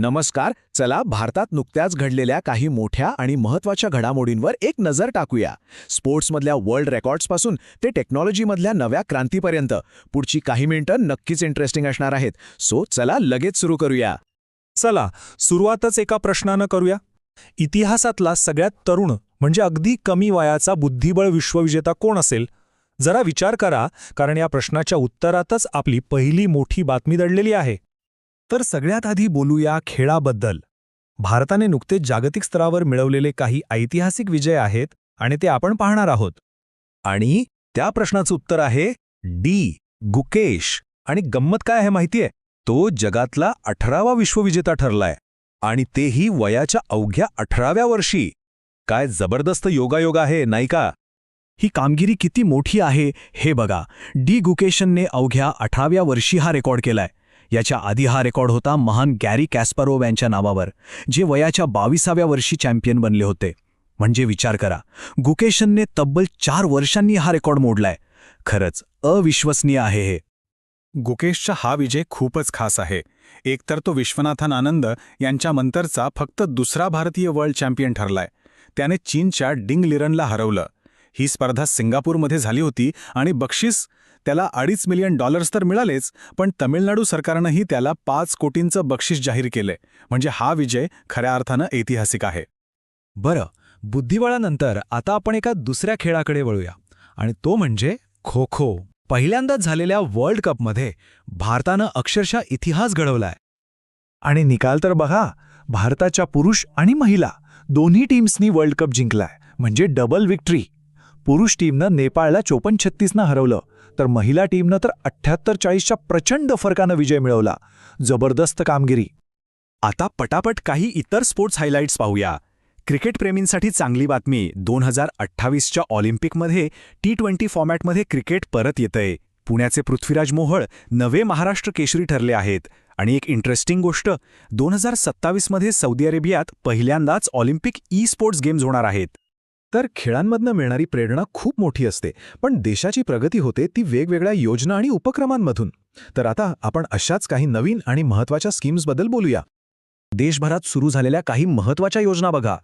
नमस्कार चला भारतात नुकत्याच घडलेल्या काही मोठ्या आणि महत्त्वाच्या घडामोडींवर एक नजर टाकूया. स्पोर्ट्समधल्या वर्ल्ड रेकॉर्ड्सपासून ते टेक्नॉलॉजीमधल्या नव्या क्रांतीपर्यंत. पुढची काही मिनिटं नक्कीच इंटरेस्टिंग असणार आहेत. सो चला लगेच सुरू करूया. चला सुरुवातच एका प्रश्नानं करूया. इतिहासातला सगळ्यात तरुण म्हणजे अगदी कमी वयाचा बुद्धिबळ विश्वविजेता कोण असेल? जरा विचार करा कारण या प्रश्नाच्या उत्तरातच आपली पहिली मोठी बातमी दडलेली आहे. तर सगळ्यात आधी बोलूया खेळाबद्दल. भारताने नुकतेच जागतिक स्तरावर मिळवलेले काही ऐतिहासिक विजय आहेत आणि ते आपण पाहणार आहोत. आणि त्या प्रश्नाचं उत्तर आहे डी गुकेश. आणि गंमत काय आहे माहितीये? तो जगातला अठरावा विश्वविजेता ठरलाय. आणि तेही वयाच्या अवघ्या अठराव्या वर्षी. काय जबरदस्त योगायोग आहे नाही का? ही कामगिरी किती मोठी आहे हे बघा. डी गुकेशनने अवघ्या अठराव्या वर्षी हा रेकॉर्ड केलाय. याच्या आधी हा रेकॉर्ड होता महान गॅरी कॅस्परोव यांच्या नावावर जे वयाच्या बावीसाव्या वर्षी चॅम्पियन बनले होते. म्हणजे विचार करा गुकेशनने तब्बल चार वर्षांनी हा रेकॉर्ड मोडलाय. खरंच अविश्वसनीय आहे हे. गुकेशचा हा विजय खूपच खास आहे. एकतर तो विश्वनाथन आनंद यांच्या मंतरचा फक्त दुसरा भारतीय वर्ल्ड चॅम्पियन ठरलाय. त्याने चीनच्या डिंग लिरनला हरवलं. ही स्पर्धा सिंगापूरमध्ये झाली होती आणि बक्षीस त्याला अडीच मिलियन डॉलर्स तर मिळालेच पण तमिळनाडू सरकारनंही त्याला पाच कोटींचं बक्षीस जाहीर केलंय. म्हणजे हा विजय खऱ्या अर्थानं ऐतिहासिक आहे. बरं बुद्धिबळानंतर आता आपण एका दुसऱ्या खेळाकडे वळूया. आणि तो म्हणजे खो खो पहिल्यांदाच झालेल्या वर्ल्ड कपमध्ये भारतानं अक्षरशः इतिहास घडवलाय. आणि निकाल तर बघा भारताच्या पुरुष आणि महिला दोन्ही टीम्सनी वर्ल्ड कप जिंकलाय. म्हणजे डबल विक्ट्री. पुरुष टीमनं नेपाळला चोपन्न छत्तीसनं हरवलं. तर महिला टीमनं तर अठ्ठ्याहत्तर चाळीसच्या प्रचंड फरकानं विजय मिळवला. जबरदस्त कामगिरी. आता पटापट काही इतर स्पोर्ट्स हायलाइट्स पाहूया. क्रिकेटप्रेमींसाठी चांगली बातमी. दोन हजार अठ्ठावीसच्या ऑलिम्पिकमध्ये टी ट्वेंटी फॉर्मॅटमध्ये क्रिकेट परत येतंय. पुण्याचे पृथ्वीराज मोहळ नवे महाराष्ट्र केशरी ठरले आहेत. आणि एक इंटरेस्टिंग गोष्ट दोन हजार सत्तावीसमध्ये सौदी अरेबियात पहिल्यांदाच ऑलिम्पिक ई स्पोर्ट्स गेम्स होणार आहेत. तर खेळांमधनं मिळणारी प्रेरणा खूप मोठी असते पण देशाची प्रगती होते ती वेगवेगळ्या योजना आणि उपक्रमांमधून. तर आता आपण अशाच काही नवीन आणि महत्त्वाच्या स्कीम्सबद्दल बोलूया. देशभरात सुरू झालेल्या काही महत्त्वाच्या योजना बघा.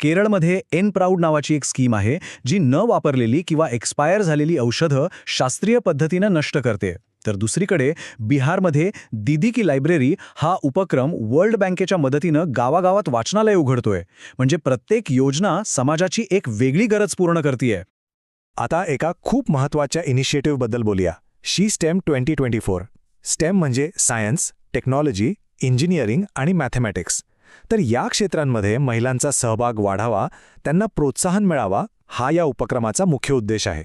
केरळमध्ये एन प्राऊड नावाची एक स्कीम आहे जी न वापरलेली किंवा एक्सपायर झालेली औषधं शास्त्रीय पद्धतीनं नष्ट करते. तर दुसरीकडे बिहारमध्ये दीदी की लायब्ररी हा उपक्रम वर्ल्ड बँकेच्या मदतीनं गावागावात वाचनालय उघडतोय. म्हणजे प्रत्येक योजना समाजाची एक वेगळी गरज पूर्ण करतीये. आता एका खूप महत्त्वाच्या इनिशिएटिव्हबद्दल बोलूया. She STEM twenty twenty four STEM म्हणजे सायन्स टेक्नॉलॉजी इंजिनिअरिंग आणि मॅथमॅटिक्स तर या क्षेत्रांमध्ये महिलांचा सहभाग वाढावा त्यांना प्रोत्साहन मिळावा हा या उपक्रमाचा मुख्य उद्देश आहे.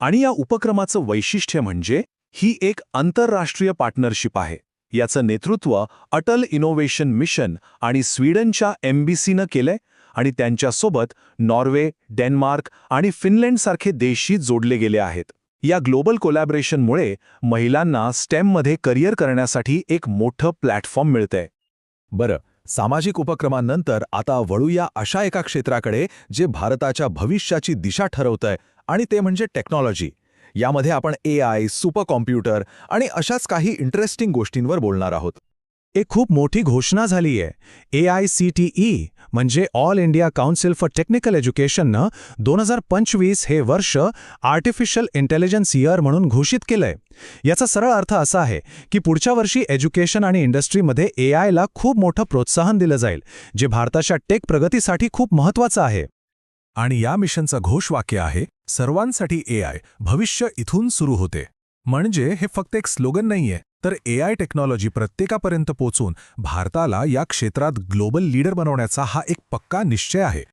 आणि या उपक्रमाचं वैशिष्ट्य म्हणजे ही एक आंतरराष्ट्रीय पार्टनरशिप आहे. याचं नेतृत्व अटल इनोव्हेशन मिशन आणि स्वीडनच्या एमबीसीनं केलंय आणि त्यांच्यासोबत नॉर्वे डेन्मार्क आणि फिनलँडसारखे देशही जोडले गेले आहेत. या ग्लोबल कोलॅबरेशनमुळे महिलांना स्टेममध्ये करिअर करण्यासाठी एक मोठं प्लॅटफॉर्म मिळतंय. बरं सामाजिक उपक्रमांनंतर आता वळूया अशा एका क्षेत्राकडे जे भारताच्या भविष्याची दिशा ठरवतंय आणि ते म्हणजे टेक्नॉलॉजी. यामध्ये आपण ए आय सुपर कॉम्प्युटर आणि अशाच काही इंटरेस्टिंग गोष्टींवर बोलणार आहोत. एक खूप मोठी घोषणा झाली आहे A I C T E म्हणजे all India council for technical एज्युकेशननं दोन हजार पंचवीस हे वर्ष आर्टिफिशियल इंटेलिजन्स इयर म्हणून घोषित केलंय. याचा सरळ अर्थ असा आहे की पुढच्या वर्षी एज्युकेशन आणि इंडस्ट्रीमध्ये ए आयला खूप मोठं प्रोत्साहन दिलं जाईल जे भारताच्या टेक प्रगतीसाठी खूप महत्त्वाचं आहे. आणि या मिशनचं घोषवाक्य आहे सर्वांसाठी एआय भविष्य इथून सुरू होते. म्हणजे हे फक्त एक स्लोगन नाहीये तर एआय टेक्नॉलॉजी प्रत्येकापर्यंत पोचून भारताला या क्षेत्रात ग्लोबल लीडर बनवण्याचा हा एक पक्का निश्चय आहे.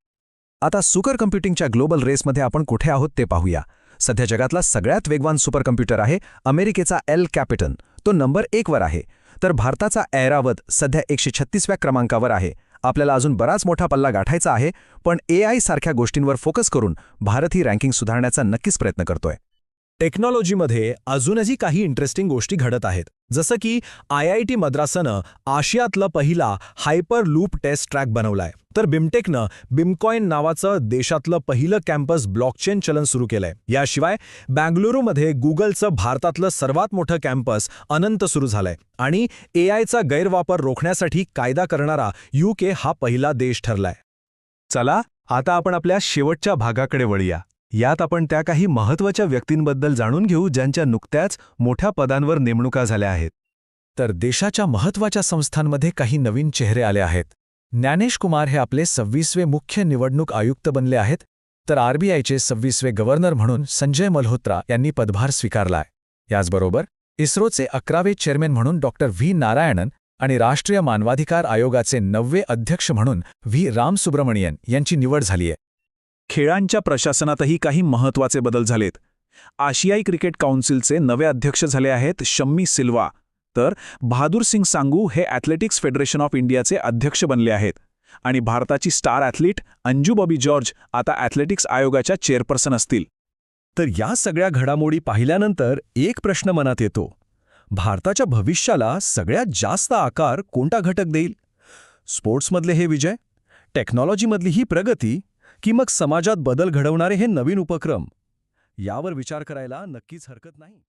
आता सुपर कम्प्युटिंगच्या ग्लोबल रेसमध्ये आपण कुठे आहोत ते पाहूया. सध्या जगातला सगळ्यात वेगवान सुपर कम्प्युटर आहे अमेरिकेचा एल कॅपिटन. तो नंबर एकवर आहे. तर भारताचा ऐरावत सध्या एकशे छत्तीसव्या क्रमांकावर आहे. आपल्याला अजून बराच मोठा पल्ला गाठायचा आहे पण ए आय सारख्या गोष्टींवर फोकस करून भारत ही रँकिंग सुधारण्याचा नक्कीच प्रयत्न करतोय. टेक्नॉलॉजीमध्ये अजूनही काही इंटरेस्टिंग गोष्टी घडत आहेत. जसं की आय आय टी मद्रासनं आशियातलं पहिला हायपर लूप टेस्ट ट्रॅक बनवलाय. तर बिमटेकनं बिमकॉइन नावाचं देशातलं पहिलं कॅम्पस ब्लॉकचेन चलन सुरू केलंय. याशिवाय बँगलुरूमध्ये गुगलचं भारतातलं सर्वात मोठं कॅम्पस अनंत सुरू झालंय. आणि एआयचा गैरवापर रोखण्यासाठी कायदा करणारा यूके हा पहिला देश ठरलाय. चला आता आपण आपल्या शेवटच्या भागाकडे वळूया. यात आपण त्या काही महत्त्वाच्या व्यक्तींबद्दल जाणून घेऊ ज्यांच्या नुकत्याच मोठ्या पदांवर नेमणुका झाल्या आहेत. तर देशाच्या महत्त्वाच्या संस्थांमध्ये काही नवीन चेहरे आले आहेत. ज्ञानेश कुमार हे आपले सव्वीसवे मुख्य निवडणूक आयुक्त बनले आहेत तर आरबीआयचे सव्वीसवे गव्हर्नर म्हणून संजय मल्होत्रा यांनी पदभार स्वीकारलाय. याचबरोबर इस्रोचे अकरावे चेअरमॅन म्हणून डॉक्टर व्ही. नारायणन आणि राष्ट्रीय मानवाधिकार आयोगाचे नववे अध्यक्ष म्हणून व्ही. रामसुब्रमणियन यांची निवड झालीय. खेळांच्या प्रशासनातही काही महत्त्वाचे बदल झालेत. आशियाई क्रिकेट काउन्सिलचे नवे अध्यक्ष झाले आहेत शम्मी सिल्वा. तर बहादूर सिंग सांगू हे ॲथलेटिक्स फेडरेशन ऑफ इंडियाचे अध्यक्ष बनले आहेत. आणि भारताची स्टार ॲथलीट अंजू बॉबी जॉर्ज आता ॲथलेटिक्स आयोगाच्या चेअरपर्सन असतील. तर या सगळ्या घडामोडी पाहिल्यानंतर एक प्रश्न मनात येतो. भारताच्या भविष्याला सगळ्यात जास्त आकार कोणता घटक देईल? स्पोर्ट्समधले हे विजय? टेक्नॉलॉजीमधली ही प्रगती? की मग समाजात बदल घडवणारे हे नवीन उपक्रम? यावर विचार करायला नक्कीच हरकत नाही.